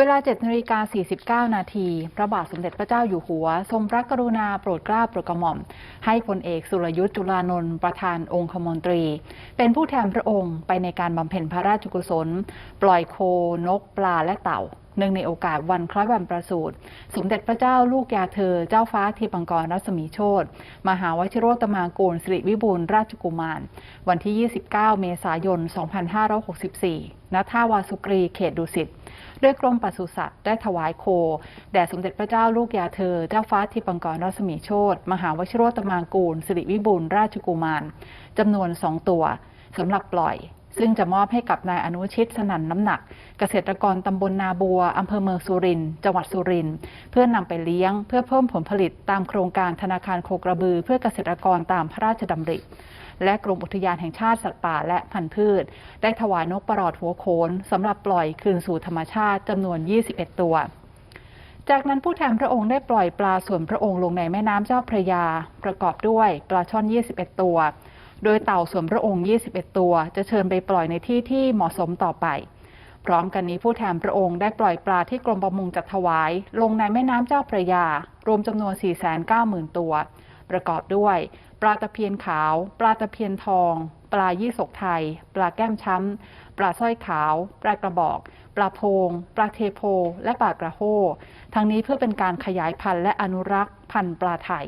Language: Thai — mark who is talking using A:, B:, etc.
A: เวลา7นาฬิกา49 นาที พระบาทสมเด็จพระเจ้าอยู่หัว ทรงพระกรุณาโปรดเกล้าโปรดกระหม่อม ให้พลเอกสุรยุทธ์จุลานนท์ประธานองคมนตรี เป็นผู้แทนพระองค์ไปในการบำเพ็ญพระราชกุศล ปล่อยโคนกปลาและเต่า เนื่องในโอกาสวันคล้อยวันประสูติสมเด็จพระเจ้าลูกยาเธอ เจ้าฟ้าทิพังกรรัศมีโชตมหาวชิโรตมากูลสิริวิบูลราชกุมาร วันที่ 29 เมษายน 2564 ณ ท่าวาสุกรีเขตดุสิตโดยกรมปศุสัตว์ได้ถวายโค แด่สมเด็จพระเจ้าลูกยาเธอ เจ้าฟ้าทิพังกรรัศมีโชตมหาวชิโรตมากูลสิริวิบูลราชกุมารจำนวน2ตัวสำหรับปล่อย ซึ่งจะมอบให้กับนายอนุชิตสนันน้ำหนัก เกษตรกรตำบลนาบัวอำเภอเมืองสุรินทร์จังหวัดสุรินทร์เพื่อนำไปเลี้ยง เพื่อเพิ่มผลผลิตตามโครงการธนาคารโคกระบือ เพื่อเกษตรกรตามพระราชดำริ และกรมอุทยานแห่งชาติสัตว์ป่าและพันธุ์พืช ได้ถวายนกประหลอดหัวโขนสำหรับปล่อยคืนสู่ธรรมชาติจำนวน 21 ตัวจากนั้นผู้แทนพระองค์ได้ปล่อยปลาส่วนพระองค์ลงในแม่น้ำเจ้าพระยา ประกอบด้วยปลาช่อน 21 ตัว โดยเต่าสวนพระองค์ 21 ตัว จะเชิญไปปล่อยในที่ที่เหมาะสมต่อไป พร้อมกันนี้ผู้แทนพระองค์ได้ปล่อยปลาที่กรมประมงจัดถวาย ลงในแม่น้ำเจ้าพระยา รวมจำนวน 490,000 ตัว ประกอบด้วย ปลาตะเพียนขาว ปลาตะเพียนทอง ปลายี่สกไทย ปลาแก้มช้ำ ปลาสร้อยขาว ปลากระบอก ปลาโพง ปลาเทโพ และปลากระโหทั้งนี้เพื่อเป็นการขยายพันธุ์และอนุรักษ์พันธุ์ปลาไทย